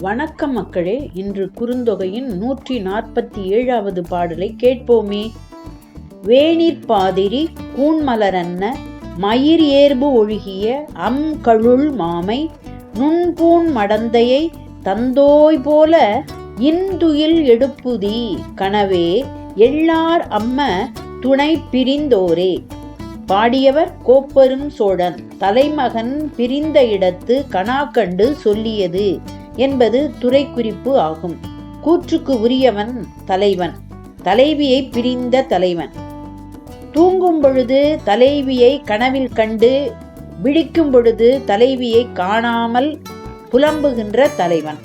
வணக்கம் மக்களே இன்று குறுந்தொகையின் நூற்றி நாற்பத்தி ஏழாவது பாடலை கேட்போமே. வேணிற் பாதிரி கூண்மலரன்ன மயிர் ஏர்பு ஒழுகிய அம் கழுள் மாமை நுண்பூண் மடந்தையை தந்தோய் போல இந்துயில் எடுப்புதி கனவே எல்லார் அம்ம துணை பிரிந்தோரே. பாடியவர் கோப்பெரும் சோழன் தலைமகன் பிரிந்த இடத்து கணாக்கண்டு சொல்லியது. என்பது துறை குறிப்பு ஆகும். கூற்றுக்கு உரியவன் தலைவன். தலைவியை பிரிந்த தலைவன். தூங்கும் பொழுது தலைவியை கனவில் கண்டு விழிக்கும் பொழுது தலைவியை காணாமல் புலம்புகின்ற தலைவன்.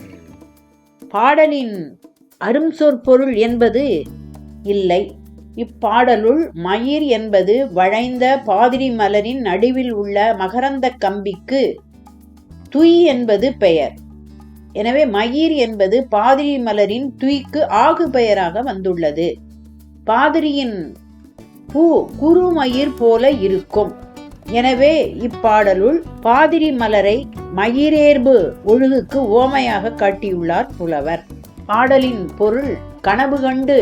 பாடலின் அரும் சொற்பொருள் என்பது இல்லை. இப்பாடலுள் மயிர் என்பது வளைந்த பாதிரி மலரின் நடுவில் உள்ள மகரந்த கம்பிக்கு துய் என்பது பெயர். எனவே மயிர் என்பது பாதிரி மலரின் துய்க்கு ஆகு பெயராக வந்துள்ளது. பாதிரியின் பூ குறுமயிர் போல இருக்கும். எனவே இப்பாடலுள் பாதிரி மலரை மயிரேர்பு ஒழுகுக்கு ஓமையாக காட்டியுள்ளார் புலவர். பாடலின் பொருள் கனவு கண்டு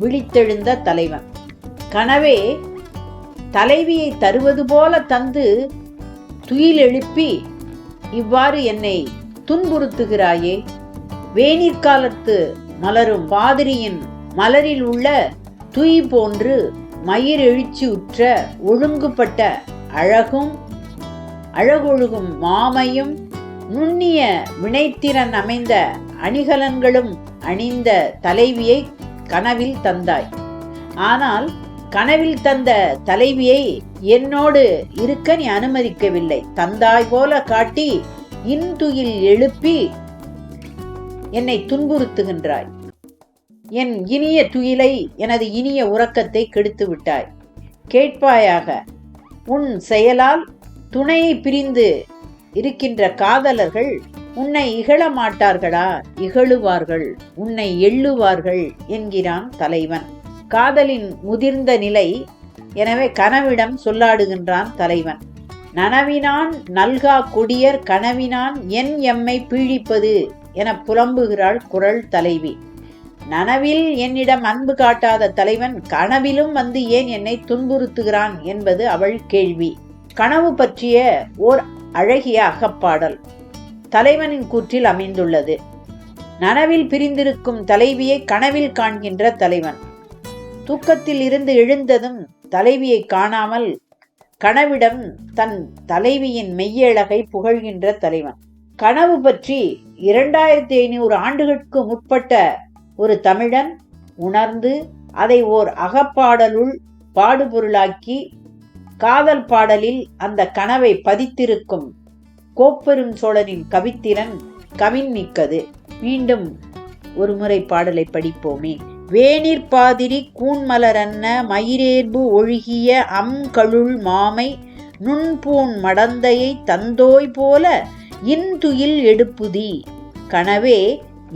விழித்தெழுந்த தலைவன். கனவே தலைவியை தருவது போல தந்து துயில் எழுப்பி இவ்வாறு என்னை துன்புறுத்துகிறாயே. வேநீர்காலத்து மலரும் பாதிரியின் மலரில் உள்ள துய் போன்று மயிர் எழுச்சி உற்ற ஒழுங்குபட்ட அழகும் அழகொழுகும் மாமையும் நுண்ணிய வினைத்திறன் அமைந்த அணிகலன்களும் அணிந்த தலைவியை கனவில் தந்தாய். ஆனால் கனவில் தந்த தலைவியை என்னோடு இருக்க நீ அனுமதிக்கவில்லை. தந்தாய் போல காட்டி இன்துயில் எழுப்பி என்னை துன்புறுத்துகின்றாய். என் இனிய துயிலை எனது இனிய உறக்கத்தை கெடுத்து விட்டாய். கேட்பாயாக உன் செயலால் துணையை பிரிந்து இருக்கின்ற காதலர்கள் உன்னை இகழ மாட்டார்களா? இகழுவார்கள் உன்னை எள்ளுவார்கள் என்கிறான் தலைவன். காதலின் முதிர்ந்த நிலை எனவே கனவிடம் சொல்லாடுகின்றான் தலைவன். நனவினான் நல்கா கொடியர் கனவினான் என் எம்மை பீழிப்பது என புலம்புகிறாள் குரல் தலைவி. நனவில் என்னிடம் அன்பு காட்டாத தலைவன் கனவிலும் வந்து ஏன் என்னை துன்புறுத்துகிறான் என்பது அவள் கேள்வி. கனவு பற்றிய ஓர் அழகிய அகப்பாடல் தலைவனின் கூற்றில் அமைந்துள்ளது. நனவில் பிரிந்திருக்கும் தலைவியை கனவில் காண்கின்ற தலைவன். தூக்கத்தில் இருந்து எழுந்ததும் தலைவியை காணாமல் கனவிடம் தன் தலைவியின் மெய்யழகை புகழ்கின்ற தலைவன். கனவு பற்றி இரண்டாயிரத்தி ஐநூறு ஆண்டுகளுக்கு முற்பட்ட ஒரு தமிழன் உணர்ந்து அதை ஓர் அகப்பாடலுள் பாடுபொருளாக்கி காதல் பாடலில் அந்த கனவை பதித்திருக்கும் கோப்பெரும் சோழனின் கவித்திறன் கவின்மிக்கது மீண்டும் ஒரு முறை பாடலை படிப்போமே. வேணிற் பாதிரி கூண்மலரன்ன மயிரேர்பு ஒழுகிய அம் கழுள் மாமை நுண்பூன் மடந்தையை தந்தோய் போல இன்துயில் எடுப்புதி. கனவே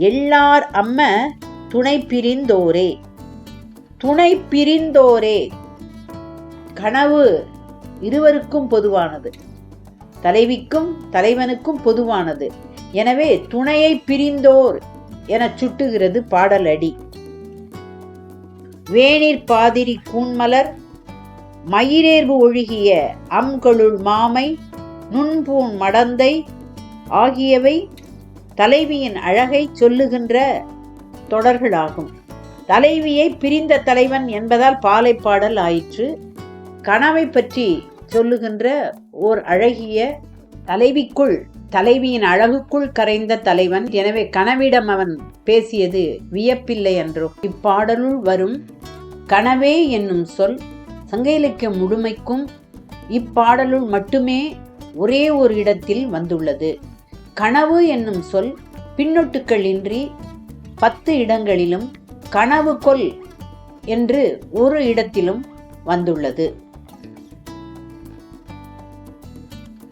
எல்லார் அம்ம துணை பிரிந்தோரே துணை பிரிந்தோரே கனவு இருவருக்கும் பொதுவானது. தலைவிக்கும் தலைவனுக்கும் பொதுவானது. எனவே துணையை பிரிந்தோர் என சுட்டுகிறது பாடலடி. வேணிற் பாதிரி கூண்மலர் மயிரேர்வு ஒழுகிய அம்களுள் மாமை நுண்பூண் மடந்தை ஆகியவை தலைவியின் அழகை சொல்லுகின்ற தொடர்களாகும். தலைவியை பிரிந்த தலைவன் என்பதால் பாலை பாடல் ஆயிற்று. கனவை பற்றி சொல்லுகின்ற ஓர் அழகிய தலைவிக்குள் தலைவியின் அழகுக்குள் கரைந்த தலைவன். எனவே கனவிடம் அவன் பேசியது வியப்பில்லை என்றோ இப்பாடலுள் வரும் கனவே என்னும் சொல் சங்க இலக்கியம் முழுமைக்கும் இப்பாடலுள் மட்டுமே ஒரே ஒரு இடத்தில் வந்துள்ளது. கனவு என்னும் சொல் பின்னொட்டுக்களின்றி பத்து இடங்களிலும் கனவு கொல் என்று ஒரு இடத்திலும் வந்துள்ளது.